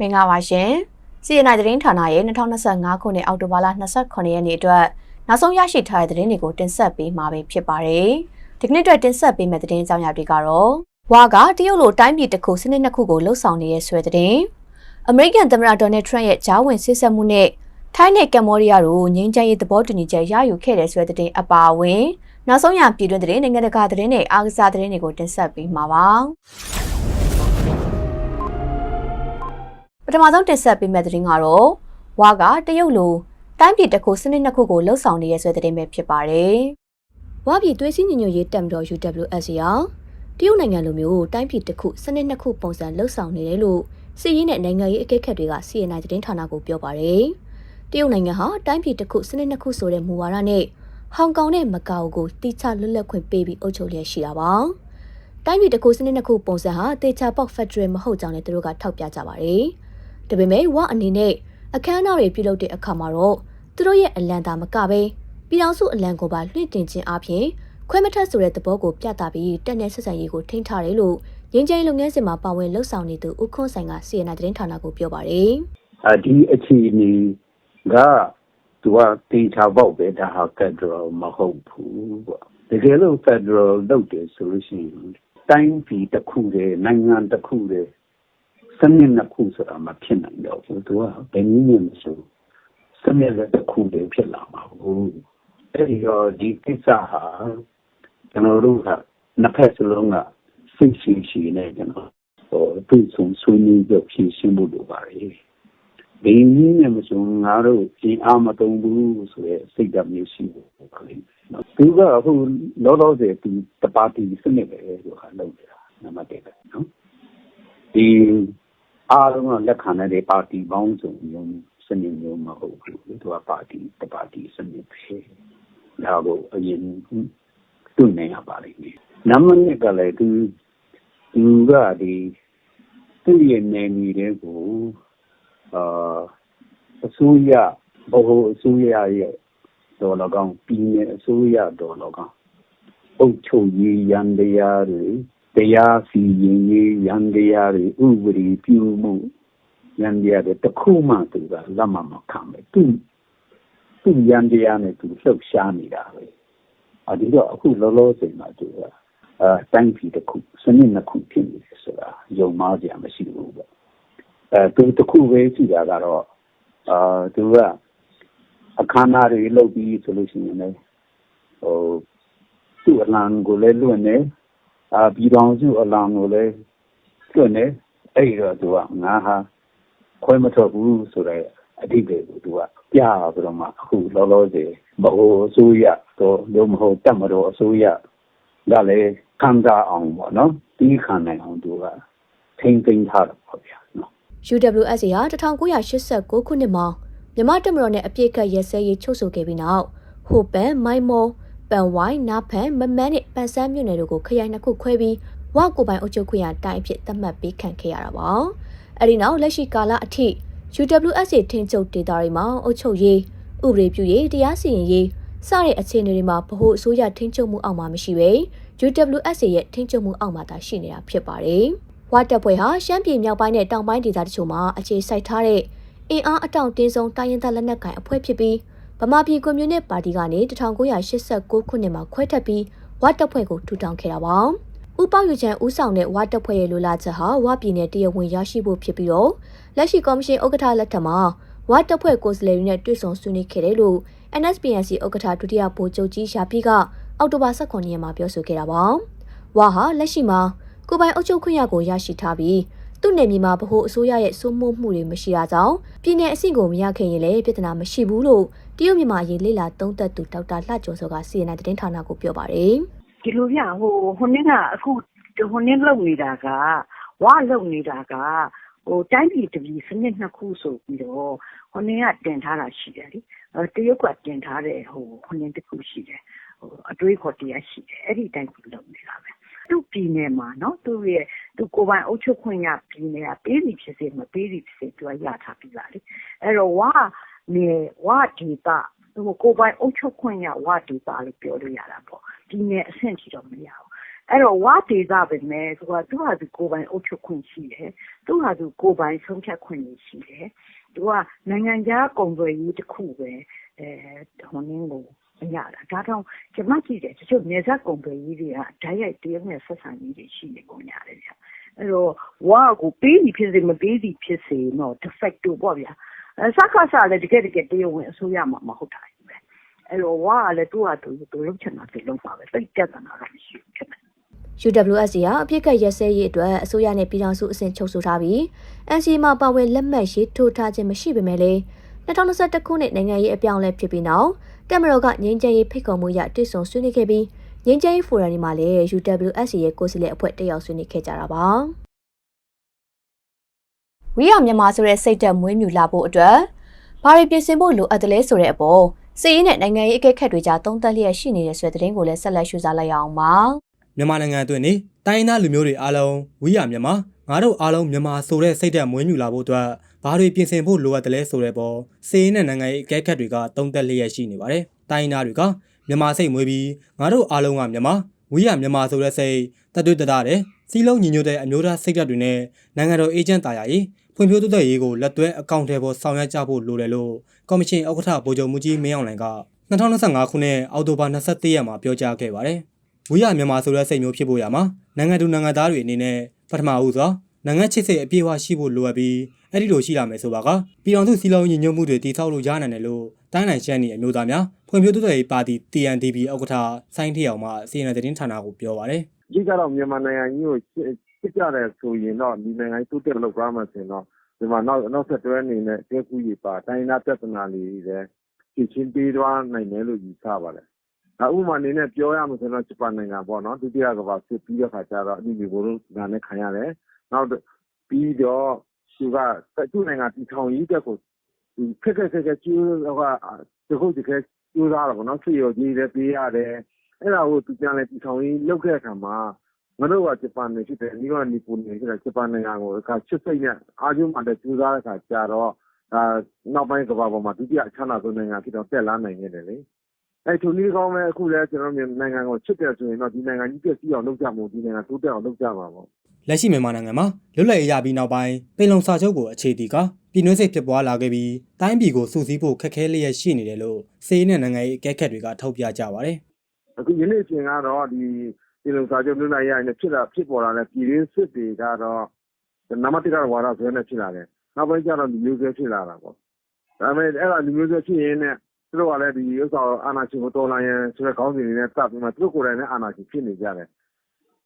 မင်္ဂလာပါရှင်။စီရင်နိုင်သတင်းဌာနရဲ့2025ခုနှစ်အောက်တိုဘာလ28ရက်နေ့အတွက်နောက်ဆုံးရရှိထားတဲ့သတင်းတွေကိုတင်ဆက်ပေးမှာပဲဖြစ်ပါတယ်။ဒီကနေ့အတွက်တင်ဆက်ပေးမယ့်သတင်းအကြောင်းအရာတွေကတော့ဝါကတရုတ်လိုတိုင်းပြည်တစ်ခုစနစ်နှစ်ခုကိုလှုပ်ဆောင်နေတဲ့ဆွဲသတင်း။အမေရိကန်သမ္မတဒေါ်နယ်ထရန့်ရဲ့ဂျားဝင်ဆစ်ဆက်မှုနဲ့ထိုင်းနဲ့ကမ္ဘောဒီးယားတို့ငြိမ်းချမ်းရေးသဘောတူညီချက်ရယူခဲ့တဲ့ဆွဲသတင်းအပါအဝင်နောက်ဆုံးရပြည်တွင်းသတင်းနိုင်ငံတကာသတင်းတွေအားကစားသတင်းတွေကိုတင်ဆက်ပေးမှာပါ။ ထမဆုံးတင်ဆက်ပေးမယ့်သတင်းကတော့ဝါကတရုတ်လိုတိုင်းပြည်တစ်ခုစနစ်နှစ်ခုကိုလှုပ်ဆောင်နေတဲ့ဆွဲသတင်းပဲဖြစ်ပါတယ်။ဝါပြည်သွေးစည်းညီညွတ်ရေးတပ်မတော် UWS ရာတရုတ်နိုင်ငံလိုမျိုးတိုင်းပြည်တစ်ခုစနစ်နှစ်ခုပုံစံလှုပ်ဆောင်နေတယ်လို့စီးရီးနဲ့နိုင်ငံရေးအကဲခတ်တွေက CNN သတင်းဌာနကိုပြောပါတယ်။တရုတ်နိုင်ငံဟာတိုင်းပြည်တစ်ခုစနစ်နှစ်ခုဆိုတဲ့မူဝါဒနဲ့ဟောင်ကောင်နဲ့မကာအိုကိုတိကျလွတ်လပ်ခွင့်ပေးပြီးအုပ်ချုပ်လျက်ရှိတာပါ။တိုင်းပြည်တစ်ခုစနစ်နှစ်ခုပုံစံဟာတေချာပေါက်ဖက်ဒရယ်မဟုတ်ကြောင်းလည်းသူတို့ကထောက်ပြကြပါတယ်။ ဒါပေမဲ့ဝအနေနဲ့အခမ်းအနားတွေပြုလုပ်တဲ့အခါမှာတော့သူတို့ရဲ့အလံသာမကပဲပြည်အောင်စုအလံကိုပါလွှင့်တင်ခြင်းအပြင်ခွဲမထက်ဆိုတဲ့သဘောကိုပြသပြီးတက်တဲ့ဆက်ဆံရေးကိုထိန်းထားတယ်လို့ရင်းကျင်းလုပ်ငန်းစဉ်မှာပါဝင်လှုပ်ဆောင်နေသူဦးခွန်းဆိုင်ကစီရင်နာသတင်းဌာနကိုပြောပါတယ်အဒီအခြေအနေကသူကတေချာပေါက်ပဲဒါဟာ Federal မဟုတ်ဘူးပေါ့တကယ်လို့ Federal လုပ်တယ်ဆိုလို့ရှိရင်တိုင်းပြည်တစ်ခုတည်းနိုင်ငံတစ်ခုတည်း စနစ်နှစ်ခုဆိုတာမဖြစ်နိုင်တော့ဘူးသူကဘယ်နည်းနဲ့မဆိုစနစ်တစ်ခုတည်းဖြစ်လာမှာဘူးအဲ့ဒီတော့ဒီကိစ္စဟာကျွန်တော်တို့ကနှစ်ဖက်စလုံးကစိတ်ရှိရှိနဲ့ကျွန်တော်ဟိုသူ့ဆုံဆွေးနွေးကြဖြည့်ရှင်းဖို့လိုပါတယ်ဘင်းကြီးနဲ့မဆိုငါတို့အင်အားမတုံဘူးဆိုရဲစိတ်ဓာတ်မျိုးရှိဖို့ပါလိမ့်မယ်နော်သူကအခုလောလောဆယ်သူတပါတီစနစ်ပဲဆိုတာလုပ်နေတာနံပါတ်1ပဲနော်ဒီ အားလုံးကလက်ခံတဲ့ပါတီပေါင်းစုံမျိုးစနစ်မျိုးမဟုတ်ဘူးသူကပါတီတပါတီစနစ်ပဲဒါကိုအရင်တွေ့နေရပါလိမ့်မယ်နံပါတ်2ကလည်းသူသူကဒီသူ့ရဲ့နေမီတွေကိုအာအစိုးရဘဟုအစိုးရရဲ့ဒေါ်လာကောင်ပြည်နယ်အစိုးရဒေါ်လာကောင်အုပ်ချုပ်ရေးရန်တရားတွေ တရားစီရင်ရေးရန်တရားတွေဥပဒေပြုမှုရန်တရားတွေတစ်ခုမှသူကလက်မမခံပဲသူသူရန်တရားနဲ့သူလှုပ်ရှားနေတာပဲအဒီတော့အခုလောလောဆယ်မှာသူကအဲတိုင်းပြည်တစ်ခုစနစ်နှစ်ခုဖြစ်နေတယ်ဆိုတာယုံမှားကြမရှိဘူးပေါ့အဲသူတစ်ခုပဲရှိတာကတော့အာသူကအခမ်းအနားတွေလုပ်ပြီးဆိုလို့ရှိရင်လည်းဟိုသူ့အလံကိုလည်းလွတ်နေအာ ပြည်တော်စုအလံကိုလည်းလွတ်နေအဲ့တော့သူကငါဟာခွဲမထွက်ဘူးဆိုတဲ့အဓိပ္ပာယ်ကိုသူကပြပြီးတော့မှအခုလောလောဆယ်ဘိုးအစိုးရတော့လို့မဟုတ်တက်မတော်အစိုးရကလည်းခံစားအောင်ပေါ့နော်ဒီခံနိုင်အောင်သူကထိမ့်သိမ်းထားတော့ပေါ့ဗျာနော် UWS ရာ1989ခုနှစ်မှာမြမတက်မတော်နဲ့အပြစ်ကတ်ရဲစဲရေးချုပ်ဆိုခဲ့ပြီးနောက်ဟိုပန်မိုင်မော ပန်ဝိုင်းနာဖန်မမန်းနဲ့ပန်ဆန်းမြို့နယ်တို့ကိုခရိုင်နှစ်ခုခွဲပြီးဝကိုပိုင်အုပ်ချုပ်ခွင့်ရတိုင်းအဖြစ်သတ်မှတ်ပေးခံခဲ့ရတာပါ။အဲဒီနောက်လက်ရှိကာလအထိ UWS ထင်းချုပ်ဒေတာတွေမှာအုပ်ချုပ်ရေးဥပဒေပြုရေးတရားစီရင်ရေးစတဲ့အခြေအနေတွေမှာဗဟိုအစိုးရထင်းချုပ်မှုအောက်မှာမရှိဘဲ UWS ရဲ့ထင်းချုပ်မှုအောက်မှာသာရှိနေတာဖြစ်ပါတယ်။ဝါတပ်ဖွဲ့ဟာရှမ်းပြည်မြောက်ပိုင်းနဲ့တောင်ပိုင်းဒေသတချို့မှာအခြေစိုက်ထားတဲ့အင်အားအတောင့်တင်းဆုံးတိုင်းရင်းသားလက်နက်ကိုင်အဖွဲ့ဖြစ်ပြီး ဗမာပြည်ကွန်မြူနစ်ပါတီကနေ1989ခုနှစ်မှာခွဲထွက်ပြီးဝါတပ်ဖွဲ့ကိုထူထောင်ခဲ့တာပါ။ဥပောက်ယူချန်ဦးဆောင်တဲ့ဝါတပ်ဖွဲ့ရဲ့လိုလားချက်ဟာဝါပြည်နယ်တရဝင်ရရှိဖို့ဖြစ်ပြီးတော့လက်ရှိကော်မရှင်ဥက္ကဋ္ဌလက်ထက်မှာဝါတပ်ဖွဲ့ကိုယ်စားလှယ်တွေနဲ့တွေ့ဆုံဆွေးနွေးခဲ့တယ်လို့ NSPNC ဥက္ကဋ္ဌဒုတိယဗိုလ်ချုပ်ကြီးရှာပြီးကအောက်တိုဘာ18ရက်မှာပြောဆိုခဲ့တာပါ။ဝါဟာလက်ရှိမှာကိုပိုင်အုပ်ချုပ်ခွင့်ရကိုရရှိထားပြီးသူ့နယ်မြေမှာဗဟိုအစိုးရရဲ့စိုးမိုးမှုတွေမရှိတာကြောင့်ပြည်내အဆင့်ကိုမရခဲ့ရင်လည်းပြဿနာမရှိဘူးလို့ တရုတ်မြန်မာရေးလေလာသုံးသက်သူဒေါက်တာလှကျော်စောက CNN သတင်းဌာနကိုပြောပါတယ်ဒီလိုပြဟိုဟိုနေ့ကအခုဟိုနေ့လုံနေတာကဝါလုံနေတာကဟိုတိုင်းပြည်တပြည်စနစ်နှစ်ခုဆိုပြီးတော့ဟိုနေ့ကတင်ထားတာရှိတယ်လေတရုတ်ကတင်ထားတဲ့ဟိုဟိုနေ့တစ်ခုရှိတယ်ဟိုအတွေးခေါ်တရားရှိတယ်အဲ့ဒီတိုင်းပြည်လုံနေတာပဲသူ့ပြည်နယ်မှာနော်သူ့ရဲ့သူကိုပိုင်အုပ်ချုပ်ခွင့်ရပြည်နယ်ကပေးစီဖြစ်စေမပေးစီဖြစ်စေသူကရထားပြီးသားလေအဲ့တော့ဝါ နေဝါဒေတာဟိုကိုပိုင်အုပ်ချုပ်ခွင့်ရဝါဒေတာလို့ ပြောလို့ရတာပေါ့ ပြည်နယ်အဆင့်ကြီးတော့ မရဘူး အဲ့တော့ဝါဒေသပဲမဲ့သူကသူ့ဟာသူ ကိုယ်ပိုင်အုပ်ချုပ်ခွင့်ရှိတယ် သူ့ဟာသူ ကိုယ်ပိုင်ဆုံးဖြတ်ခွင့်ရှိတယ် သူက နိုင်ငံခြားကုန်သွယ်ရေးတစ်ခုပဲအဲဟိုနင်းကိုမရတာ ဒါတော့ကျမကြည့်တယ် တချို့နေဆက်ကုန်သွယ်ရေးတွေကဓာတ်ရိုက် တရုတ်နဲ့ ဆက်ဆံရေးတွေ ရှိနေကုန်ရတယ်ဗျအဲ့တော့ဝါကို ပေးပြီးဖြစ်စေ မပေးပြီးဖြစ်စေတော့ de facto ပေါ့ဗျာအဲ စကားစားလည်းတကယ်တကယ်တရုတ်ဝင်အစိုးရမှာမဟုတ်တာပဲအဲ့တော့ဝါကလည်းသူ့ဟာသူသူလုပ်ချင်တာသူလုပ်ပါပဲသိပြဿနာတော့မရှိဘူးခင်ဗျ UWSC ကအပြစ်ကတ်ရက်စဲရေးအတွက်အစိုးရနဲ့ပြည်ထောင်စုအဆင့်ချုပ်ဆိုထားပြီး NCA မှာပါဝင်လက်မှတ်ရေးထိုးထားခြင်းမရှိပေမဲ့လည်း2021ခုနှစ်နိုင်ငံရေးအပြောင်းအလဲဖြစ်ပြီးနောက်တက်မတော်ကငြိမ်းချမ်းရေးဖိတ်ခေါ်မှုရတွေ့ဆုံဆွေးနွေးခဲ့ပြီးငြိမ်းချမ်းရေးဖိုရမ်ဒီမှာလည်း UWSC ရဲ့ကိုယ်စားလှယ်အဖွဲ့တက်ရောက်ဆွေးနွေးခဲ့ကြတာပါ ဝီရမြန်မာဆိုတဲ့စိတ်သက်မွေးမြူလာဖို့အတွက်ဘာတွေပြင်ဆင်ဖို့လိုအပ်တယ်လဲဆိုတဲ့အပေါ်စီးရင်နဲ့နိုင်ငံရေးအကဲခတ်တွေကြားသုံးသပ်လျက်ရှိနေတဲ့ဆွေသတင်းကိုလည်းဆက်လက်ရှုစားလိုက်ရအောင်ပါမြန်မာနိုင်ငံအတွင်းနေတိုင်းရင်းသားလူမျိုးတွေအားလုံးဝိရမြန်မာငါတို့အားလုံးမြန်မာဆိုတဲ့စိတ်ဓာတ်မွေးမြူလာဖို့အတွက်ဘာတွေပြင်ဆင်ဖို့လိုအပ်တယ်လဲဆိုတဲ့ပေါ်စီးရင်နဲ့နိုင်ငံရေးအကဲခတ်တွေကသုံးသပ်လျက်ရှိနေပါတယ်။တိုင်းရင်းသားတွေကမြန်မာစိတ်မွေးပြီးငါတို့အားလုံးကမြန်မာဝိရမြန်မာဆိုတဲ့စိတ်တတွေ့တတာတဲ့စီလုံးညီညွတ်တဲ့အမျိုးသားစိတ်ဓာတ်တွေနဲ့နိုင်ငံတော်အေဂျင့်တာယာရေး ဖွံ့ဖြိုးတိုးတက်ရေးကိုလက်တွဲအကောင့်ထဲပေါ်ဆောင်ရွက်ကြဖို့လိုတယ်လို့ကော်မရှင်ဥက္ကဋ္ဌဗိုလ်ချုပ်မှုကြီးမင်းအောင်လှိုင်က2025ခုနှစ်အောက်တိုဘာ27ရက်မှာပြောကြားခဲ့ပါတယ်။ဝိရမြန်မာဆိုတဲ့စိတ်မျိုးဖြစ်ဖို့ရမှာနိုင်ငံသူနိုင်ငံသားတွေအနေနဲ့ပထမဦးစွာနိုင်ငံချစ်စိတ်အပြည့်အဝရှိဖို့လိုအပ်ပြီးအဲ့ဒီလိုရှိလာမယ်ဆိုပါကပြည်အောင်စုစီလုံးညီညွတ်မှုတွေတည်ဆောက်လို့ရနိုင်တယ်လို့တိုင်းနိုင်ရှမ်းနေအမျိုးသားများဖွံ့ဖြိုးတိုးတက်ရေးပါတီ TNDP ဥက္ကဋ္ဌဆိုင်းထီအောင်မှစီရင်တဲ့တင်ဌာနကိုပြောပါရယ်အဓိကတော့မြန်မာနိုင်ငံကြီးကို စစ်ကြတယ်ဆိုရင်တော့ဒီနိုင်ငံကြီးတိုးတက်လို့ရမှာဆိုရင်တော့ဒီမှာနောက်နောက်ဆက်တွဲအနေနဲ့ကျဲကူကြီးပါတိုင်းနာပြဿနာလေးတွေလည်းဖြည့်ချင်းပေးသွားနိုင်တယ်လို့ယူဆပါတယ်။ဒါဥပမာအနေနဲ့ပြောရမှာဆိုတော့ဂျပန်နိုင်ငံပေါ့နော်ဒုတိယကမ္ဘာစစ်ပြီးတဲ့ခါကျတော့အဒီမျိုးလို့နာနဲ့ခံရတယ်။နောက်ပြီးတော့သူကသူ့နိုင်ငံတီထောင်ရေးတက်ကိုခက်ခက်ခက်ခက်ကျိုးတော့ကဒီခုဒီကကျိုးသားတော့ပေါ့နော်ဆွေရောကြီးလည်းပေးရတယ်။အဲ့ဒါကိုသူပြန်လဲတီထောင်ရေးလုပ်ခဲ့တဲ့အခါမှာ ငါတို့ကဂျပန်နေဖြစ်တယ်ဒီကနီပူနေဖြစ်တယ်ဂျပန်နိုင်ငံကိုအခါချစ်စိတ်နဲ့အားကျုံမှလည်းကျိုးစားတဲ့အခါကျတော့ဒါနောက်ပိုင်းကမ္ဘာပေါ်မှာဒုတိယအချမ်းသာဆုံးနိုင်ငံဖြစ်တော့တက်လာနိုင်ခဲ့တယ်လေအဲ့ထိုနည်းကောင်းပဲအခုလည်းကျွန်တော်တို့နိုင်ငံကိုချစ်တယ်ဆိုရင်တော့ဒီနိုင်ငံကြီးပြည့်စည်အောင်လုပ်ကြမို့ဒီနိုင်ငံတိုးတက်အောင်လုပ်ကြပါပေါ့လက်ရှိမြန်မာနိုင်ငံမှာလွတ်လပ်ရေးရပြီးနောက်ပိုင်းပင်လုံစာချုပ်ကိုအခြေတည်ကပြည်နှွေးစိတ်ဖြစ်ပွားလာခဲ့ပြီးတိုင်းပြည်ကိုစုစည်းဖို့ခက်ခဲလျက်ရှိနေတယ်လို့စေးနဲ့နိုင်ငံရေးအကဲခတ်တွေကထောက်ပြကြပါတယ်အခုယနေ့အချိန်ကတော့ဒီ ဒီလိုစာချုပ်လွတ်လပ်ရေးရနေဖြစ်တာဖြစ်ပေါ်လာတဲ့ပြည်ရင်းစစ်တွေကတော့နမတိကဝါဒဆွဲနဲ့ဖြစ်လာတယ်နောက်ပိုင်းကျတော့လူမျိုးဆွဲဖြစ်လာတာပေါ့ဒါပေမဲ့အဲ့ဒါလူမျိုးဆွဲဖြစ်ရင်းနဲ့သူတို့ကလည်းဒီဥစ္စာအာဏာရှင်ကိုတော်လှန်ရန်ဆိုတဲ့ခေါင်းစဉ်တွေနဲ့တပ်ပြီးမှသူတို့ကိုယ်တိုင်နဲ့အာဏာရှင်ဖြစ်နေကြတယ်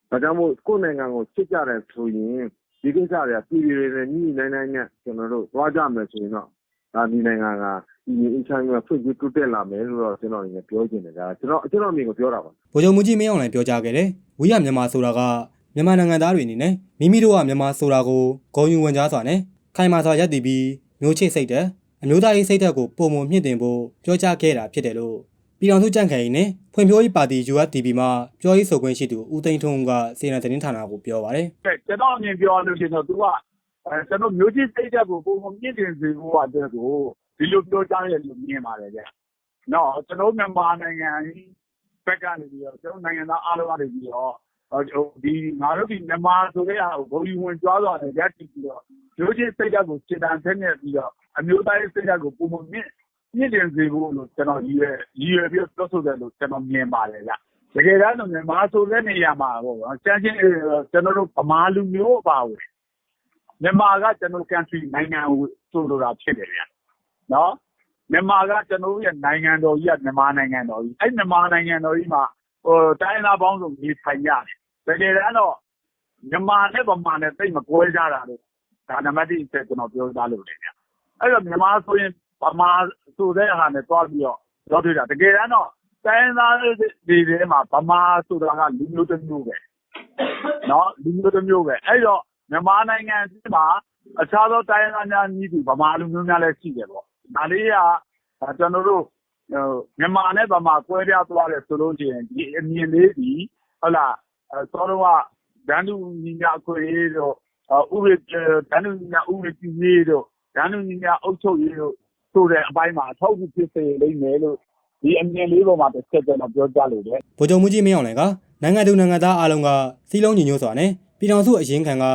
ဒါကြောင့်မို့ကိုယ့်နိုင်ငံကိုချစ်ကြတယ်ဆိုရင်ဒီကိစ္စတွေကပြည်ပြည်တွေနဲ့ညီညီနိုင်နိုင်နဲ့ကျွန်တော်တို့သွားကြမယ်ဆိုရင်တော့ဒါဒီနိုင်ငံက ဒီအင်ချမ်းကဖွင့်ပြီးတိုးတက်လာမယ်လို့တော့ကျွန်တော်အနေနဲ့ပြောချင်တယ်ဒါကျွန်တော်ကျွန်တော်အမြင်ကိုပြောတာပါဗိုလ်ချုပ်မှုကြီးမင်းအောင်လှိုင်ပြောကြားခဲ့တယ်ဝိရမြန်မာဆိုတာကမြန်မာနိုင်ငံသားတွေအနေနဲ့မိမိတို့ကမြန်မာဆိုတာကိုဂုဏ်ယူဝင်ကြားစွာနဲ့ခိုင်မာစွာရပ်တည်ပြီးမျိုးချစ်စိတ်တဲ့အမျိုးသားရေးစိတ်ဓာတ်ကိုပုံမမြင့်တင်ဖို့ပြောကြားခဲ့တာဖြစ်တယ်လို့ပြည်တော်စုကြံ့ခိုင်ရေးနဲ့ဖွံ့ဖြိုးရေးပါတီ USDP မှာပြောရေးဆိုခွင့်ရှိသူဦးသိန်းထွန်းကစေနာသတင်းဌာနကိုပြောပါရယ်ကျွန်တော်အမြင်ပြောလို့ရှိရင်တော့သူကအဲကျွန်တော်မျိုးချစ်စိတ်ဓာတ်ကိုပုံမှန်မြင့်တင်စေဖို့အတွက်ကို ဒီလိုပြောကြားရတယ်လို့မြင်ပါတယ်ဗျ။နော်ကျွန်တော်မြန်မာနိုင်ငံဘက်ကနေပြီးတော့ကျွန်တော်နိုင်ငံသားအားလုံးကနေပြီးတော့ဟိုဒီငါတို့ဒီမြန်မာဆိုတဲ့ဟာကိုဘုံယူဝင်ကြွားသွားတယ်ရပ်တည်ပြီးတော့မျိုးချစ်စိတ်ဓာတ်ကိုစင်တန်ဆက်နေပြီးတော့အမျိုးသားရေးစိတ်ဓာတ်ကိုပုံမှန်မြင့်မြင့်တင်စေဖို့လို့ကျွန်တော်ရည်ရွယ်ရည်ရွယ်ပြီးပြောဆိုတယ်လို့ကျွန်တော်မြင်ပါတယ်ဗျ။တကယ်တမ်းတော့မြန်မာဆိုတဲ့နေရာမှာပေါ့။စမ်းချင်းကျွန်တော်တို့ဗမာလူမျိုးအပါဝင်မြန်မာကကျွန်တော် country နိုင်ငံကိုဆိုလိုတာဖြစ်တယ်ဗျ။ နော်မြန်မာကကျွန်တော်ရဲ့နိုင်ငံတော်ကြီးကမြန်မာနိုင်ငံတော်ကြီးအဲ့မြန်မာနိုင်ငံတော်ကြီးမှာဟိုတိုင်းသားပေါင်းစုံနေထိုင်ကြတယ်တကယ်တမ်းတော့မြန်မာနဲ့ဗမာနဲ့သိမကွဲကြတာလို့ဒါနံပါတ်1ဆက်ကျွန်တော်ပြောသားလို့လေဗျအဲ့တော့မြန်မာဆိုရင်ဗမာဆိုတဲ့ဟာနဲ့တွားပြီးတော့ပြောတွေ့တာတကယ်တမ်းတော့တိုင်းသားတွေထဲမှာဗမာဆိုတာကလူမျိုးတစ်မျိုးပဲနော်လူမျိုးတစ်မျိုးပဲအဲ့တော့မြန်မာနိုင်ငံမှာအခြားသောတိုင်းသားများညီးသူဗမာလူမျိုးများလည်းရှိတယ်ပေါ့ ဒါလေးက ကျွန်တော်တို့ မြန်မာနဲ့ ဗမာ ကွဲပြားသွားတယ်ဆိုလို့ရှိရင် ဒီအမြင်လေးဒီဟုတ်လားသောတော့ကဒန်းတူညီညာအခွင့်အရေးတို့ဥပဒေဒန်းတူညီညာဥပဒေကြီးရေးတို့ဒန်းတူညီညာအုပ်ချုပ်ရေးတို့ ဆိုတဲ့အပိုင်းမှာ အထောက်အကူ ဖြစ်စေလိမ့်မယ်လို့ ဒီအမြင်လေးပေါ်မှာ တစ်ချက် ကျွန်တော် ပြောကြလို့တယ် ဗိုလ်ချုပ်မှုကြီး မင်းအောင်လှိုင်က နိုင်ငံသူနိုင်ငံသားအားလုံးကစီးလုံးညီညွတ်စွာနဲ့ ပြည်ထောင်စုအရင်ခံက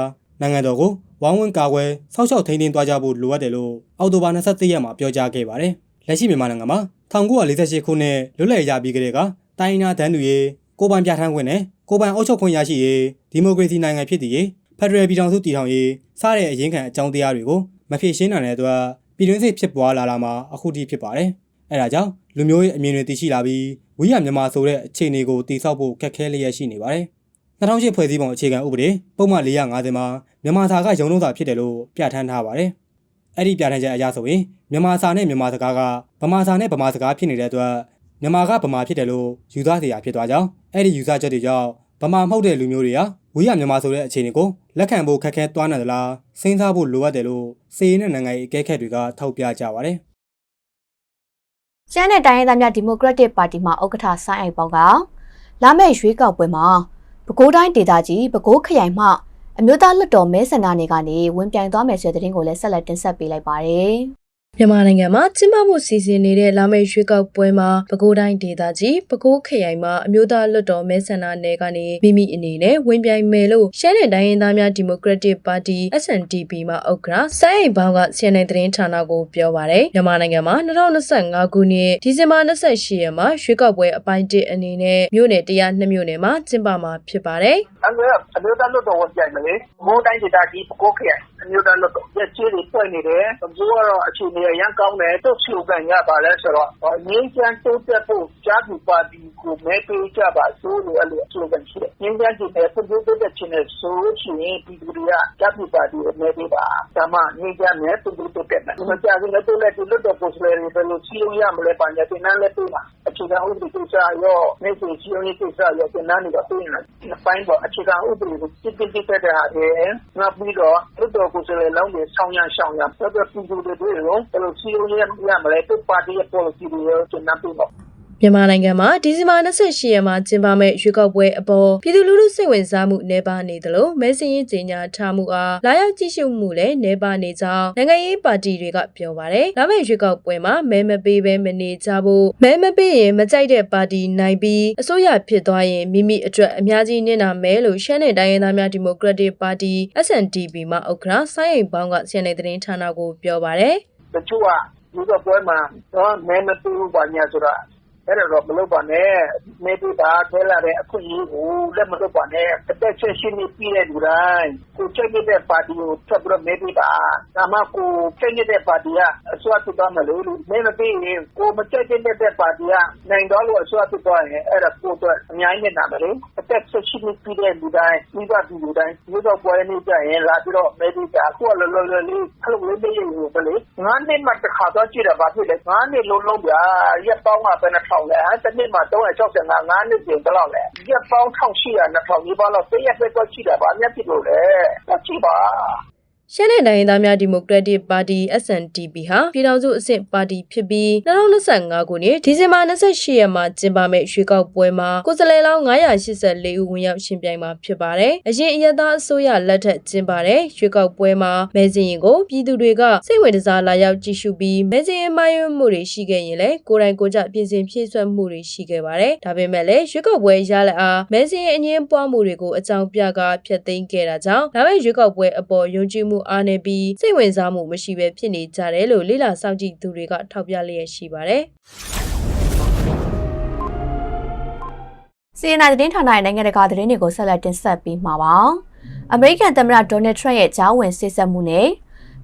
နိုင်ငံတော်ကို ဝိုင်းဝန်းကာကွယ်စောင့်ရှောက်ထိန်းသိမ်းသွားကြဖို့လိုအပ်တယ်လို့အောက်တိုဘာ27ရက်မှာပြောကြားခဲ့ပါတယ်။လက်ရှိမြန်မာနိုင်ငံမှာ1948ခုနှစ်လွတ်လပ်ရေးရပြီးကတည်းကတိုင်းနာတန်းသူရေးကိုယ်ပိုင်ပြဋ္ဌာန်းခွင့်နဲ့ကိုယ်ပိုင်အုပ်ချုပ်ခွင့်ရရှိရေးဒီမိုကရေစီနိုင်ငံဖြစ်တည်ရေးဖက်ဒရယ်ပြည်ထောင်စုတည်ထောင်ရေးစတဲ့အရင်ခံအကြောင်းတရားတွေကိုမဖြေရှင်းနိုင်တဲ့အတွက်ပြည်တွင်းစစ်ဖြစ်ပွားလာတာမှာအခုထိဖြစ်ပါတယ်။အဲဒါကြောင့်လူမျိုးရေးအမြင်တွေတည်ရှိလာပြီးဝိရမြန်မာဆိုတဲ့အခြေအနေကိုတည်ဆောက်ဖို့ခက်ခဲလျက်ရှိနေပါတယ်။ 2008ဖွဲ့စည်းပုံအခြေခံဥပဒေပုံမှန်450မှာမြန်မာစာကရုံးလုံးစာဖြစ်တယ်လို့ပြဋ္ဌာန်းထားပါတယ်။အဲ့ဒီပြဋ္ဌာန်းချက်အရဆိုရင်မြန်မာစာနဲ့မြန်မာစကားကဗမာစာနဲ့ဗမာစကားဖြစ်နေတဲ့အတွက်မြန်မာကဗမာဖြစ်တယ်လို့ယူဆเสียဖြစ်သွားကြောင်းအဲ့ဒီယူဆချက်တွေကြောင့်ဗမာမဟုတ်တဲ့လူမျိုးတွေဟာဝိရမြန်မာဆိုတဲ့အခြေအနေကိုလက်ခံဖို့ခက်ခဲသွားနိုင်သလားစဉ်းစားဖို့လိုအပ်တယ်လို့စေရေးနဲ့နိုင်ငံရေးအကဲခတ်တွေကထောက်ပြကြပါတယ်။ ရှမ်းနဲ့တိုင်းရင်းသားများဒီမိုကရက်တစ်ပါတီမှဥက္ကဋ္ဌဆိုင်းအိုက်ပေါကလာမယ့်ရွေးကောက်ပွဲမှာ ပဲခူးတိုင်းဒေသကြီးပဲခူးခရိုင်မှအမျိုးသားလွှတ်တော်မဲဆန္ဒနယ်ကနေဝင်ပြိုင်သွားမယ်ဆိုတဲ့သတင်းကိုလည်းဆက်လက်တင်ဆက်ပေးလိုက်ပါတယ်။ မြန်မာနိုင်ငံမှာကျင်းပမှုစီစဉ်နေတဲ့လာမယ့်ရွေးကောက်ပွဲမှာပဲခူးတိုင်းဒေသကြီးပဲခူးခရိုင်မှာအမျိုးသားလွှတ်တော်မဲဆန္ဒနယ်ကနေမိမိအနေနဲ့ဝင်ပြိုင်မယ်လို့ရှမ်းနယ်တိုင်းရင်းသားများဒီမိုကရက်တစ်ပါတီ SNDP မှဥက္ကဋ္ဌစိုင်းအိမ်ဘောင်က CNN သတင်းဌာနကိုပြောပါရယ်မြန်မာနိုင်ငံမှာ2025ခုနှစ်ဒီဇင်ဘာ28ရက်မှာရွေးကောက်ပွဲအပိုင်း1အနေနဲ့မြို့နယ်102မြို့နယ်မှာကျင်းပမှာဖြစ်ပါတယ်အဲ့ဒါအမျိုးသားလွတ်တော်ဝင်ပြိုင်မလေမိုးတိုင်းဒေသကြီးပကိုးခရိုင်အမျိုးသားလွတ်တော်ရက်ချေးတွေဖွဲ့နေတယ်ဘိုးကတော့ အခြေအနေ အရန်ကောင်းတယ် သူ့ချူကန်ရပါလဲဆိုတော့ငင်းချမ်းတိုးတက်ဖို့ကြားသူပါတီကို မဲပေးကြပါစိုးလို့ အဲ့လိုချူကန်ရှိတယ်ငင်းချမ်းဒီနယ် ဖွံ့ဖြိုးတိုးတက်ခြင်းနဲ့ဆိုရှင်ဒီလူတွေကကြားသူပါတီကို မဲပေးပါ ဒါမှငင်းချမ်းနဲ့ဖွံ့ဖြိုးတိုးတက်မယ်ဒီမှာကြာရင်လည်းတိုးလက်ဒီလွတ်တော်ကိုယ်စားလှယ်တွေ ဘယ်လိုစီးလို့ရမလဲပါညာတင်နန်းလည်း ပေးပါအခြေခံဥပဒေကိစ္စရော နေစီစီယုံရေးကိစ္စရောတင်နန်းတွေကပေးနေတယ်ပိုင်းပေါ့ အခြေခံဥပဒေကိုတိတိကျကျတဲ့ဟာတွေနောက်ပြီးတော့ လွတ်တော်ကိုယ်စားလှယ်လောင်းတွေ ဆောင်းရရှောင်းရဆက်ပြီးပြည်သူတွေတို့ရောဘယ်လိုစီယုံရေးရမလဲသူပါတီရဲ့ policy တွေရောတင်နန်းပေးပါ မြန်မာနိုင်ငံမှာဒီဇင်ဘာ28ရက်မှာကျင်းပမယ့်ရွေးကောက်ပွဲအပေါ်ပြည်သူလူထုစိတ်ဝင်စားမှုနှဲပါနေသလိုမဲစင်းရေးကြေညာထားမှုအားလာရောက်ကြည့်ရှုမှုလည်းနှဲပါနေကြောင်းနိုင်ငံရေးပါတီတွေကပြောပါတယ်။လာမယ့်ရွေးကောက်ပွဲမှာမဲမပေးဘဲမနေကြဖို့မဲမပေးရင်မကြိုက်တဲ့ပါတီနိုင်ပြီးအစိုးရဖြစ်သွားရင်မိမိအတွက်အများကြီးနစ်နာမယ်လို့ရှမ်းနယ်တိုင်းရင်းသားများဒီမိုကရက်တစ်ပါတီ SNDP မှဥက္ကဋ္ဌဆိုင်းအိမ်ဘောင်းကစီနေသတင်းဌာနကိုပြောပါတယ်တချို့ကဒီတော့ပွဲမှာတော့မဲမတူဘူးပါညာဆိုတာ အဲ့ဒါတော့မလုပ်ပါနဲ့ မဲတူတာထဲလာတဲ့ အခွင့်အရေးကို လက်မလုပ်ပါနဲ့ အသက်ချက်ရှိနေပြည်တဲ့လူတိုင်း ကိုချက်တဲ့ပါတီကိုဆက်ပြီးတော့ မဲပေးပါ ဒါမှ ကိုချက်တဲ့ပါတီက အစွမ်းတူတာမလို့မဲမပေးရင် ကိုမချက်တဲ့ပါတီက နိုင်တော့လို့ အစွမ်းတူသွားရင် အဲ့ဒါ ကိုတော့အများကြီးနဲ့နာမလို့အသက်ချက်ရှိနေပြည်တဲ့လူတိုင်း မိဘပြည်လူတိုင်းဒီတော့ပွဲနေကြရင် လာပြီးတော့ မဲပေးတာကိုလောလောလေးအဲ့လိုလေးလေးကိုပဲလေငါးနှစ်မှတစ်ခါတော့ကြည့်တာ ဘာဖြစ်လဲငါးနှစ်လုံးလုံးဗျာ ရက်ပေါင်းက ဘယ်နှထောင်လဲတစ်နှစ်မှ365ငါးနှစ်ပြင်ဘယ်လောက်လဲ ရက်ပေါင်း1800 2000ဒီပါလောက် တရက်ပဲတော့ကြည့်တာ ဘာများဖြစ်လို့လဲကြည့်ပါ ရှမ်းနယ်တိုင်းရင်းသားများဒီမိုကရက်တစ်ပါတီ SNDP ဟာပြည်ထောင်စုအဆင့်ပါတီဖြစ်ပြီး2025ခုနှစ်ဒီဇင်ဘာ28ရက်မှာကျင်းပမယ့်ရွေးကောက်ပွဲမှာကိုယ်စားလှယ်လောင်း984ဦးဝင်ရောက်ရှင်ပြိုင်မှာဖြစ်ပါတယ်။အရင်အရသာအစိုးရလက်ထက်ကျင်းပတဲ့ရွေးကောက်ပွဲမှာမဲစင်ရင်ကိုပြည်သူတွေကစိတ်ဝင်စားလာရောက်ကြည့်ရှုပြီးမဲစင်ရင်မိုင်းရွမှုတွေရှိခဲ့ရင်လည်းကိုယ်တိုင်ကိုယ်ကျပြင်ဆင်ဖြည့်ဆွတ်မှုတွေရှိခဲ့ပါတယ်။ဒါပေမဲ့လည်းရွေးကောက်ပွဲရလဒ်အားမဲစင်ရင်အငင်းပွားမှုတွေကိုအကြောင်းပြကာဖျက်သိမ်းခဲ့တာကြောင့်ဒါပေမဲ့ရွေးကောက်ပွဲအပေါ်ယုံကြည်မှုအားနည်းပြီးစိတ်ဝင်စားမှုမရှိဘဲဖြစ်နေကြတယ်လို့လေ့လာစောင့်ကြည့်သူတွေကထောက်ပြလျက်ရှိပါတယ်။စီရင်နိုင်သတင်းဌာနရဲ့နိုင်ငံတကာသတင်းတွေကိုဆက်လက်တင်ဆက်ပေးမှာပါ။အမေရိကန်သမ္မတဒေါ်နယ်ထရန့်ရဲ့ဂျားဝင်စစ်ဆက်မှုနဲ့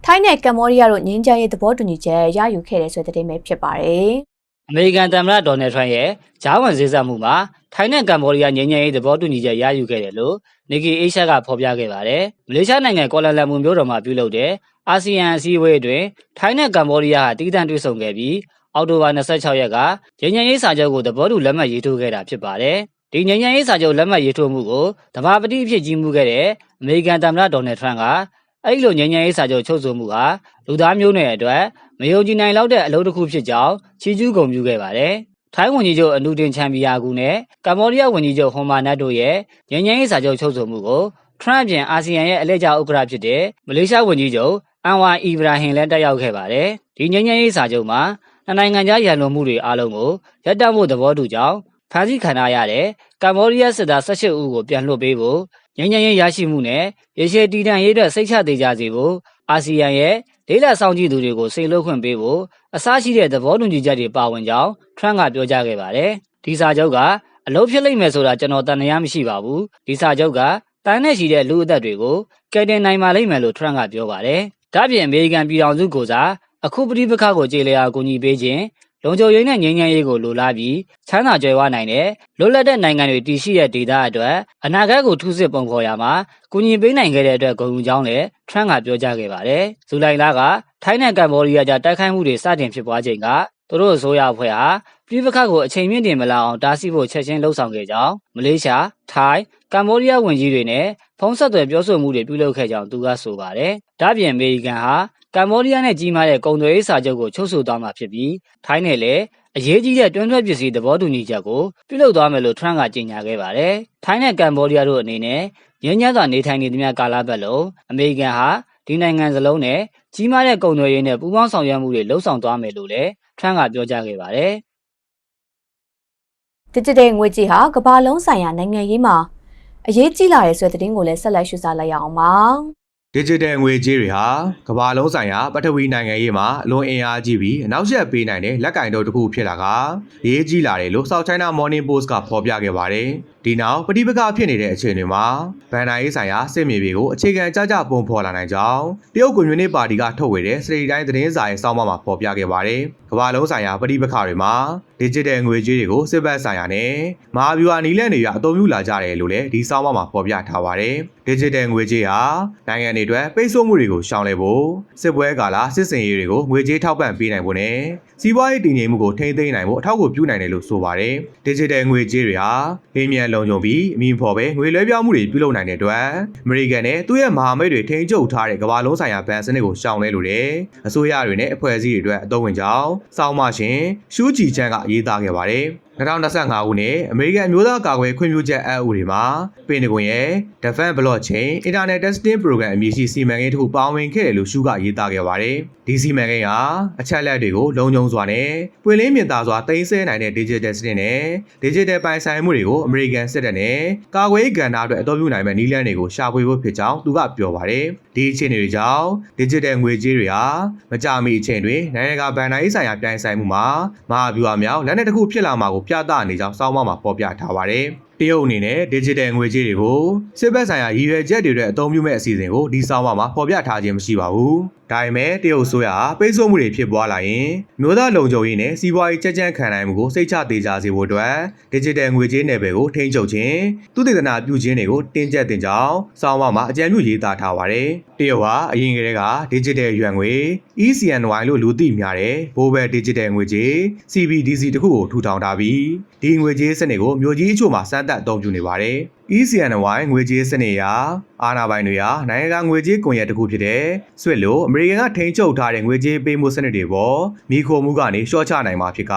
ထိုင်းနဲ့ကမ္ဘောဒီးယားတို့ငင်းကြရေးသဘောတူညီချက်ရယူခဲ့တဲ့ဆိုတဲ့သတင်းပဲဖြစ်ပါတယ်။ အမေရိကန်သမ္မတဒေါ်နယ်ထရန့်ရဲ့ဂျားဝင်ဈေးဆက်မှုမှာထိုင်းနဲ့ကမ္ဘောဒီးယားငြိမ်းချမ်းရေးသဘောတူညီချက်ရယူခဲ့တယ်လို့နီကီအေရှားကဖော်ပြခဲ့ပါတယ်။မလေးရှားနိုင်ငံကွာလာလမ်ပူမြို့တော်မှာပြုလုပ်တဲ့အာဆီယံအစည်းအဝေးအတွင်းထိုင်းနဲ့ကမ္ဘောဒီးယားဟာတည်တံ့တွေ့ဆုံခဲ့ပြီးအောက်တိုဘာ26ရက်ကငြိမ်းချမ်းရေးစာချုပ်ကိုသဘောတူလက်မှတ်ရေးထိုးခဲ့တာဖြစ်ပါတယ်။ဒီငြိမ်းချမ်းရေးစာချုပ်လက်မှတ်ရေးထိုးမှုကိုတဘာပတိအဖြစ်ကြီးမှုခဲ့တဲ့အမေရိကန်သမ္မတဒေါ်နယ်ထရန့်ကအဲ့လိုငြိမ်းချမ်းရေးစာချုပ်ချုပ်ဆိုမှုဟာလူသားမျိုးနွယ်အတွက် မယုံကြည်နိုင်လောက်တဲ့အလုပ်တစ်ခုဖြစ်ကြောင်းချီးကျူးဂုဏ်ပြုခဲ့ပါတယ်။ထိုင်းဝန်ကြီးချုပ်အနုတင်ချန်ပီယာကူနဲ့ကမ္ဘောဒီးယားဝန်ကြီးချုပ်ဟွန်မာနတ်တို့ရဲ့ငြိမ်းချမ်းရေးစာချုပ်ချုပ်ဆိုမှုကိုထရန့်ပြင်အာဆီယံရဲ့အလဲကျဥက္ကဋ္ဌဖြစ်တဲ့မလေးရှားဝန်ကြီးချုပ်အန်ဝါအီဗရာဟင်လည်းတက်ရောက်ခဲ့ပါတယ်။ဒီငြိမ်းချမ်းရေးစာချုပ်မှာနှစ်နိုင်ငံကြားရန်လိုမှုတွေအားလုံးကိုရပ်တန့်ဖို့သဘောတူကြောင်းဖမ်းဆီးခံထားရတဲ့ကမ္ဘောဒီးယားစစ်သား18ဦးကိုပြန်လွှတ်ပေးဖို့ငြိမ်းချမ်းရေးရရှိမှုနဲ့ရေရှည်တည်တံ့ရေးအတွက်စိတ်ချသေးကြစေဖို့အာဆီယံရဲ့ လေးလာဆောင်ကြည့်သူတွေကိုစိတ်လို့ခွင့်ပေးဖို့အစရှိတဲ့သဘောတူညီချက်တွေပါဝင်ကြောင်းထရန့်ကပြောကြားခဲ့ပါတယ်။ဒီစာချုပ်ကအလုပ်ဖြစ်လိမ့်မယ်ဆိုတာကျွန်တော်တန်တရားမရှိပါဘူး။ဒီစာချုပ်ကတန်းနဲ့ရှိတဲ့လူအသက်တွေကိုကယ်တင်နိုင်ပါလိမ့်မယ်လို့ထရန့်ကပြောပါတယ်။ဒါ့ပြင်အမေရိကန်ပြည်ထောင်စုကိုစားအခုပဋိပက္ခကိုကြေလည်အောင်ကူညီပေးခြင်း လုံခြုံရေးနဲ့ငြိမ်းချမ်းရေးကိုလိုလားပြီးချမ်းသာကြွယ်ဝနိုင်တဲ့လွတ်လပ်တဲ့နိုင်ငံတွေတည်ရှိတဲ့ဒေသအတွက်အနာဂတ်ကိုထူးစစ်ပုံဖော်ရမှာကူညီပေးနိုင်ခဲ့တဲ့အတွက်ဂုဏ်ယူကြောင်းလည်းထရန့်ကပြောကြားခဲ့ပါတယ်။ဇူလိုင်လကထိုင်းနဲ့ကမ္ဘောဒီးယားကြားတိုက်ခိုက်မှုတွေစတင်ဖြစ်ပွားချိန်ကသူတို့အစိုးရအဖွဲ့ဟာပြည်ပခတ်ကိုအချိန်မြင့်တင်မလာအောင်တားဆီးဖို့ချက်ချင်းလှုံ့ဆော်ခဲ့ကြောင်းမလေးရှား၊ထိုင်း၊ကမ္ဘောဒီးယားဝန်ကြီးတွေနဲ့ဖုံးဆက်သွယ်ပြောဆိုမှုတွေပြုလုပ်ခဲ့ကြောင်းသူကဆိုပါတယ်။ဒါ့ပြင်အမေရိကန်ဟာ ကမ္ဘောဒီးယားနဲ့ကြီးမားတဲ့ကုန်သွယ်ရေးစာချုပ်ကိုချုပ်ဆိုသွားမှာဖြစ်ပြီးထိုင်းနဲ့လည်းအရေးကြီးတဲ့တွန်းထွက်ပစ္စည်းသဘောတူညီချက်ကိုပြုလုပ်သွားမယ်လို့ထရန့်ကကြေညာခဲ့ပါတယ်။ထိုင်းနဲ့ကမ္ဘောဒီးယားတို့အနေနဲ့ငြင်းညမ်းစွာနေထိုင်နေသမျှကာလပတ်လုံးအမေရိကန်ဟာဒီနိုင်ငံစလုံးနဲ့ကြီးမားတဲ့ကုန်သွယ်ရေးနဲ့ပူးပေါင်းဆောင်ရွက်မှုတွေလှုံ့ဆော်သွားမယ်လို့လည်းထရန့်ကပြောကြားခဲ့ပါတယ်။ digital ငွေကြေးဟာကမ္ဘာလုံးဆိုင်ရာနိုင်ငံရေးမှာအရေးကြီးလာတဲ့ဆိုတဲ့သတင်းကိုလည်းဆက်လက်ရှုစားလိုက်ရအောင်ပါ။ digital ငွေကြေးတွေဟာကမ္ဘာလုံးဆိုင်ရာပထဝီနိုင်ငံရေးမှာအလွန်အင်အားကြီးပြီးအနောက်ရှက်ပေးနိုင်တဲ့လက်ကင်တော့တစ်ခုဖြစ်လာကအရေးကြီးလာတယ်လို့ South China Morning Post ကဖော်ပြခဲ့ပါတယ်။ဒီနောက်ပဋိပက္ခဖြစ်နေတဲ့အချိန်တွေမှာဗန်နာရေးဆိုင်ရာစစ်မြေပြင်ကိုအခြေခံကြကြပုံဖော်လာနိုင်ကြောင်းတရုတ်ကွန်မြူနတီပါတီကထုတ်ဝေတဲ့စရိတိုင်းသတင်းစာရဲ့စောင်းမမှာဖော်ပြခဲ့ပါတယ်။ ကမ္ဘာလုံးဆိုင်ရာပဋိပက္ခတွေမှာ digital ငွေကြေးတွေကိုစစ်ဘက်ဆိုင်ရာနဲ့မဟာဗျူဟာနီးလန့်တွေကအသုံးပြုလာကြတယ်လို့လည်းဒီစောင်းမမှာဖော်ပြထားပါတယ်။ digital ငွေကြေးဟာနိုင်ငံတွေအတွက်ပိတ်ဆို့မှုတွေကိုရှောင်လည်ဖို့စစ်ပွဲကာလစစ်စင်ရေးတွေကိုငွေကြေးထောက်ပံ့ပေးနိုင်ဖို့နဲ့ စီးပွားရေးတည်ငြိမ်မှုကိုထိန်းသိမ်းနိုင်ဖို့အထောက်အကူပြုနိုင်တယ်လို့ဆိုပါတယ်။ digital ငွေကြေးတွေဟာလင်းမြန်လုံခြုံပြီးအမည်ဖော်ပဲငွေလွှဲပြောင်းမှုတွေပြုလုပ်နိုင်တဲ့အတွက်အမေရိကန်နဲ့သူ့ရဲ့မဟာမိတ်တွေထိန်းချုပ်ထားတဲ့ကမ္ဘာလုံးဆိုင်ရာဘဏ်စနစ်ကိုရှောင်လဲလို့တဲ့အစိုးရတွေနဲ့အဖွဲ့အစည်းတွေအတွက်အသုံးဝင်ကြောင်းစောင်းမရှင်ရှူးကြည်ချန်ကရေးသားခဲ့ပါတယ်။2025ခုနှစ်အမေရိကန်အမျိုးသားကာကွယ်ခွင့်ပြုချက်အအုပ်တွေမှာပင်တကွန်ရဲ့ Defense Blockchain Internet Testing Program အမည်ရှိစီမံကိန်းတစ်ခုပါဝင်ခဲ့တယ်လို့ရှုကရေးသားခဲ့ပါတယ်။ဒီစီမံကိန်းဟာအချက်အလက်တွေကိုလုံခြုံစွာနဲ့ပွင့်လင်းမြင်သာစွာသိမ်းဆည်းနိုင်တဲ့ Digital စနစ်နဲ့ Digital ပိုင်ဆိုင်မှုတွေကိုအမေရိကန်စစ်တပ်နဲ့ကာကွယ်ရေးကဏ္ဍအတွက်အသုံးပြုနိုင်မဲ့နည်းလမ်းတွေကိုရှာဖွေဖို့ဖြစ်ကြောင်းသူကပြောပါတယ်။ဒီအခြေအနေတွေကြောင့် Digital ငွေကြေးတွေဟာမကြမီအချိန်တွင်နိုင်ငံကဗန်နာရေးဆိုင်ရာပြိုင်ဆိုင်မှုမှာမဟာဗျူဟာမြောက်လက်နက်တစ်ခုဖြစ်လာမှာကိုပြသနေကြောင်းစောင်းမမှာဖော်ပြထားပါတယ်။ တရုတ်အနေနဲ့ digital ငွေကြေးတွေကိုစစ်ဘက်ဆိုင်ရာရည်ရွယ်ချက်တွေအတွက်အသုံးပြုမဲ့အစီအစဉ်ကိုဒီစောင်းမမှာဖော်ပြထားခြင်းမရှိပါဘူး။ဒါပေမဲ့တရုတ်ဆိုရပိတ်ဆို့မှုတွေဖြစ်ပွားလာရင်မျိုးသားလုံခြုံရေးနဲ့စီးပွားရေးကြက်ကြန့်ခံနိုင်မှုကိုစိတ်ချသေးကြစေဖို့အတွက် digital ငွေကြေးနယ်ပယ်ကိုထိန်းချုပ်ခြင်းသူတေသနာပြုခြင်းတွေကိုတင်းကျပ်တင်ကြောင်းစောင်းမမှာအကြံပြုရေးသားထားပါတယ်။တရုတ်ဟာအရင်ကတည်းက digital ရွမ်ငွေ ECNY လို့လူသိများတဲ့ဘိုးဘယ် digital ငွေကြေး CBDC တခုကိုထူထောင်ထားပြီးဒီငွေကြေးစနစ်ကိုမြို့ကြီးအချို့မှာစမ်းသပ်အသုံးပြုနေပါတယ်။ ECNY ငွေကြေးစနစ်ရာအာဏာပိုင်တွေဟာနိုင်ငံကငွေကြေးကွန်ရက်တစ်ခုဖြစ်တဲ့ဆွစ်လို့အမေရိကန်ကထိန်းချုပ်ထားတဲ့ငွေကြေးပေးမှုစနစ်တွေပေါ်မိခိုမှုကနေရှော့ချနိုင်မှာဖြစ်က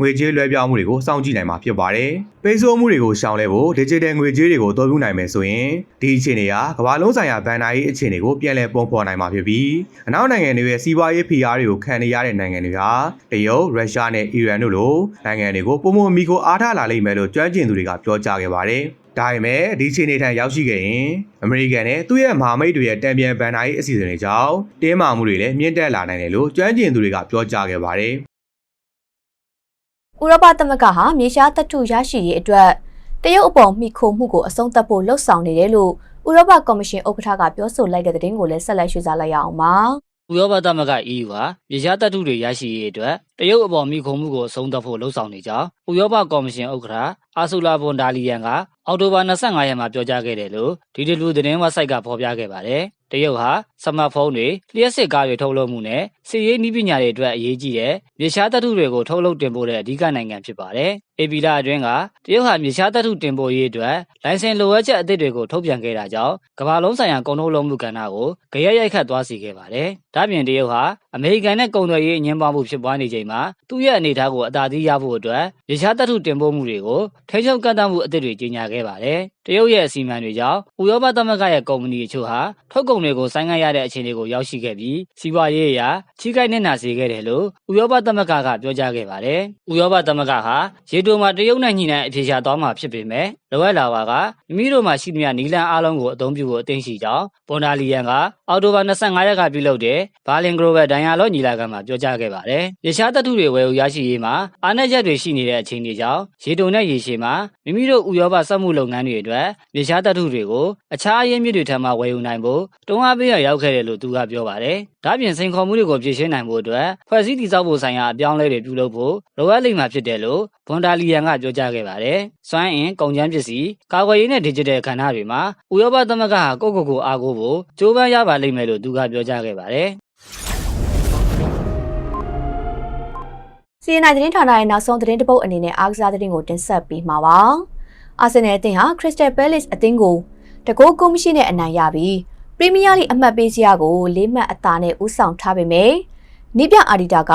ငွေကြေးလွှဲပြောင်းမှုတွေကိုစောင့်ကြည့်နိုင်မှာဖြစ်ပါတယ်။ပိတ်ဆို့မှုတွေကိုရှောင်လဲဖို့ digital ငွေကြေးတွေကိုအသုံးပြုနိုင်မယ်ဆိုရင်ဒီအခြေအနေဟာကမ္ဘာလုံးဆိုင်ရာဘဏ္ဍာရေးအခြေအနေကိုပြန်လည်ပုံဖော်နိုင်မှာဖြစ်ပြီးအနောက်နိုင်ငံတွေရဲ့စီးပွားရေးဖိအားတွေကိုခံနေရတဲ့နိုင်ငံတွေဟာတရုတ်၊ရုရှားနဲ့အီရန်တို့လိုနိုင်ငံတွေကိုပုံမမိခိုအားထားလာလိမ့်မယ်လို့ကြွမ်းကျင်သူတွေကပြောကြားခဲ့ပါတယ်။ ဒါပေမဲ့ဒီခြေနေထံရောက်ရှိခဲ့ရင်အမေရိကန်နဲ့သူ့ရဲ့မဟာမိတ်တွေရဲ့တံပြန်ဗန်နာရေးအစီအစဉ်တွေကြောင့်တင်းမာမှုတွေလည်းမြင့်တက်လာနိုင်တယ်လို့ကျွမ်းကျင်သူတွေကပြောကြားခဲ့ပါတယ်။ဥရောပသမဂ္ဂဟာမြေရှားသတ္တုရရှိရေးအတွက်တရုတ်အပေါ်မိခိုမှုကိုအဆုံးသတ်ဖို့လှုံ့ဆော်နေတယ်လို့ဥရောပကော်မရှင်ဥက္ကဋ္ဌကပြောဆိုလိုက်တဲ့တဲ့တင်ကိုလည်းဆက်လက်ရှုစားလိုက်ရအောင်ပါ။ ဥရောပသမဂ္ဂ EU ဟာ မြေရှားတပ်ထုတွေရရှိရေးအတွက် တရုတ်အပေါ်မိခုံမှုကို အဆုံးသတ်ဖို့လှုံ့ဆော်နေကြောင်း ဥရောပကော်မရှင်ဥက္ကဋ္ဌအာဆူလာဗွန်ဒါလီယန်ကအောက်တိုဘာ25ရက်မှာ ပြောကြားခဲ့တယ်လို့ DW သတင်းဝက်ဆိုက်က ဖော်ပြခဲ့ပါတယ်။တရုတ်ဟာစမတ်ဖုန်းတွေလျှက်စစ်ကားတွေထုတ်လုပ်မှုနဲ့စီးရေးနည်းပညာတွေအတွက်အရေးကြီးတဲ့မြေရှားတပ်ထုတွေကိုထုတ်လုပ်တင်ပို့တဲ့အဓိကနိုင်ငံဖြစ်ပါတယ်။ AB လာအတွင်းကတရုတ်ဟာမြေရှားတပ်ထုတင်ပို့ရေးအတွက်လိုင်စင်လိုအပ်ချက်အသစ်တွေကိုထုတ်ပြန်ခဲ့တာကြောင့်ကမ္ဘာလုံးဆိုင်ရာကုန်ထုတ်လုပ်မှုကဏ္ဍကိုကြရရိုက်ခတ်သွားစေခဲ့ပါတယ်။ဒါပြင်တရုတ်ဟာအမေရိကန်နဲ့ကုန်သွယ်ရေးအငင်းပွားမှုဖြစ်ပွားနေချိန်မှာသူ့ရဲ့အနေအထားကိုအသာစီးရဖို့အတွက်မြေရှားတပ်ထုတင်ပို့မှုတွေကိုထိန်းချုပ်ကန့်သတ်မှုအသစ်တွေကြီးညာခဲ့ပါတယ်။တရုတ်ရဲ့အစီအမံတွေကြောင့်ဥရောပသမဂ္ဂရဲ့ကုမ္ပဏီအချို့ဟာထုတ်ကုန်တွေကိုဆိုင်းငံ့ရရတဲ့အခြေအနေကိုရောက်ရှိခဲ့ပြီးစီးပွားရေးအရာချိကိုက်နေနာစေခဲ့တယ်လို့ဥရောပသမဂ္ဂကပြောကြားခဲ့ပါတယ်။ဥရောပသမဂ္ဂဟာရေတိုမှာတရုတ်နဲ့ညှိနှိုင်းအပြေရှားသွားမှာဖြစ်ပေမဲ့လိုအပ်လာပါကမိမိတို့မှာရှိသမျှနီလန်အားလုံးကိုအသုံးပြုဖို့အသင့်ရှိကြောင်းဘွန်ဒါလီယန်ကအော်တိုဘာ25ရက်ကပြုလုပ်တဲ့ဘာလင်ဂရိုဘယ်ဒိုင်ယာလော့ညီလာခံမှာပြောကြားခဲ့ပါတယ်။ရရှားတပ်ထုတွေဝယ်ယူရရှိရေးမှာအားနည်းချက်တွေရှိနေတဲ့အခြေအနေကြောင့်ရေတုံနဲ့ရေရှည်မှာမိမိတို့ဥရောပစက်မှုလုပ်ငန်းတွေအတွက်ရရှားတပ်ထုတွေကိုအခြားအရင်းမြစ်တွေထံမှဝယ်ယူနိုင်ဖို့တုံးအားပေးရရောက်ခဲ့တယ်လို့သူကပြောပါတယ်။ဒါ့ပြင်စိန်ခေါ်မှုတွေကိုဖြေရှင်းနိုင်ဖို့အတွက်ဖွဲ့စည်းတည်ဆောက်ဖို့ဆိုင်ရာအပြောင်းအလဲတွေပြုလုပ်ဖို့လိုအပ်လိမ့်မှာဖြစ်တယ်လို့ဘွန်ဒါလီယန်ကပြောကြားခဲ့ပါတယ်။စွမ်းအင်ကုန်ကျန်းပစ္စည်းကာကွယ်ရေးနဲ့ digital ကဏ္ဍတွေမှာဥရောပသမဂ္ဂဟာကိုယ့်ကိုယ်ကိုအားကိုးဖို့ကြိုးပမ်းရပါလိမ့်မယ်လို့သူကပြောကြားခဲ့ပါတယ်။စီရင်နိုင်သတင်းဌာနရဲ့နောက်ဆုံးသတင်းတစ်ပုဒ်အနေနဲ့အားကစားသတင်းကိုတင်ဆက်ပေးမှာပါ။အာဆင်နယ်အသင်းဟာ Crystal Palace အသင်းကိုတကောကုမရှိနဲ့အနိုင်ရပြီးပရီးမီးယားလိအမှတ်ပေးစရာကိုလေးမှတ်အသာနဲ့ဦးဆောင်ထားပေမဲ့နိပြအာဒီတာက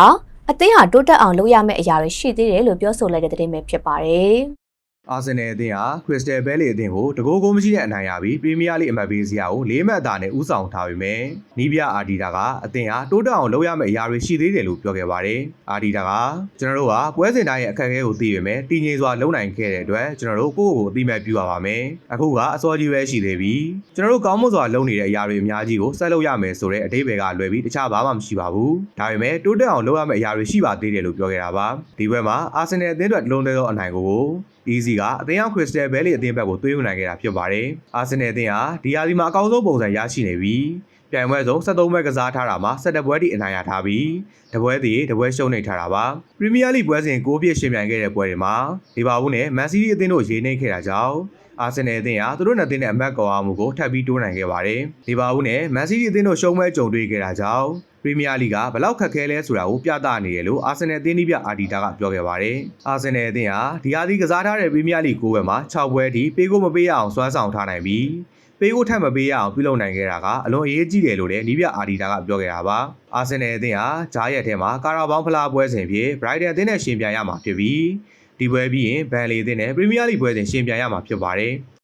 အသင်းဟာတိုးတက်အောင်လုပ်ရမယ့်အရာတွေရှိသေးတယ်လို့ပြောဆိုလိုက်တဲ့သတင်းပဲဖြစ်ပါတယ်။ အာဆင်နယ်အသင်းဟာခရစ္စတယ်ဘဲလီအသင်းကိုတကိုးကိုမရှိတဲ့အနိုင်ရပြီးပရီးမီးယားလိအမှတ်ပေးစရာကိုလေးမှတ်အသာနဲ့ဦးဆောင်ထားပေမဲ့နီးပြအာဒီတာကအသင်းဟာတိုးတက်အောင်လုပ်ရမယ့်အရာတွေရှိသေးတယ်လို့ပြောခဲ့ပါတယ်။အာဒီတာကကျွန်တော်တို့ကပွဲစဉ်တိုင်းရဲ့အခက်အခဲကိုသိပေမဲ့တည်ငြိမ်စွာလုပ်နိုင်ခဲ့တဲ့အတွက်ကျွန်တော်တို့ကိုယ့်ကိုယ်ကိုအသိမဲ့ပြုရပါမယ်။အခုကအစောကြီးပဲရှိသေးပြီ။ကျွန်တော်တို့ကောင်းမွန်စွာလုပ်နေတဲ့အရာတွေအများကြီးကိုဆက်လုပ်ရမယ်ဆိုတဲ့အတိတ်ဘက်ကလွယ်ပြီးတခြားဘာမှမရှိပါဘူး။ဒါပေမဲ့တိုးတက်အောင်လုပ်ရမယ့်အရာတွေရှိပါသေးတယ်လို့ပြောခဲ့တာပါ။ဒီဘက်မှာအာဆင်နယ်အသင်းအတွက်လုံးသေးသောအနိုင်ကို Easy ကအသင်းအောင်ခရစ္စတယ်ဘဲလီအသင်းဘက်ကိုသွေးယူနိုင်ခဲ့တာဖြစ်ပါတယ်။အာဆင်နယ်အသင်းဟာဒီယာဒီမှာအကောင်းဆုံးပုံစံရရှိနေပြီးပြိုင်ပွဲဆုံး73ပွဲကစားထားတာမှာ17ပွဲထိအနိုင်ရထားပြီးတပွဲတည်းတပွဲရှုံးနေထားတာပါ။ပရီးမီးယားလိပွဲစဉ်6ပြည့်ရှင်ပြိုင်ခဲ့တဲ့ပွဲတွေမှာလီဗာပူးနဲ့မန်စီးတီးအသင်းတို့ရေနှိမ့်ခဲ့တာကြောင့်အာဆင်နယ်အသင်းဟာသူတို့နှစ်သင်းနဲ့အမတ်ကော်အားမှုကိုထပ်ပြီးတိုးနိုင်ခဲ့ပါတယ်။လီဗာပူးနဲ့မန်စီးတီးအသင်းတို့ရှုံးပွဲကြုံတွေ့ခဲ့တာကြောင့် ပရီးမီးယားလိကဘလောက်ခက်ခဲလဲဆိုတာကိုပြသနေတယ်လို့အာဆင်နယ်အသင်းကြီးပြအာဒီတာကပြောခဲ့ပါတယ်။အာဆင်နယ်အသင်းဟာဒီဟာဒီကစားထားတဲ့ပရီးမီးယားလိ9ပွဲမှာ6ပွဲထိပေးကိုမပေးရအောင်စွမ်းဆောင်ထားနိုင်ပြီးပေးကိုထပ်မပေးရအောင်ပြုလုပ်နိုင်ခဲ့တာကအလွန်အရေးကြီးတယ်လို့လည်းနီးပြအာဒီတာကပြောခဲ့တာပါ။အာဆင်နယ်အသင်းဟာဂျားရက်ထဲမှာကာရာဘောင်းဖလားပွဲစဉ်ဖြစ်ဘရိုက်တန်အသင်းနဲ့ရှင်ပြိုင်ရမှာဖြစ်ပြီးဒီပွဲပြီးရင်ဘန်လီအသင်းနဲ့ပရီးမီးယားလိပွဲစဉ်ရှင်ပြိုင်ရမှာဖြစ်ပါတယ်။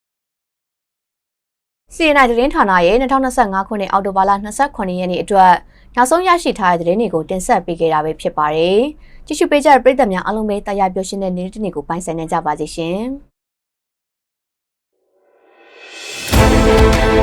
စီရင်နိုင်သတင်းဌာနရဲ့2025ခုနှစ်အောက်တိုဘာလ29ရက်နေ့အတွက်နောက်ဆုံးရရှိထားတဲ့သတင်းတွေကိုတင်ဆက်ပေးခဲ့တာပဲဖြစ်ပါတယ်။ကြည့်ရှုပေးကြတဲ့ပရိသတ်များအားလုံးပဲတရားပြောရှင်းတဲ့နေ့တစ်နေ့ကိုပိုင်ဆိုင်နိုင်ကြပါစေရှင်။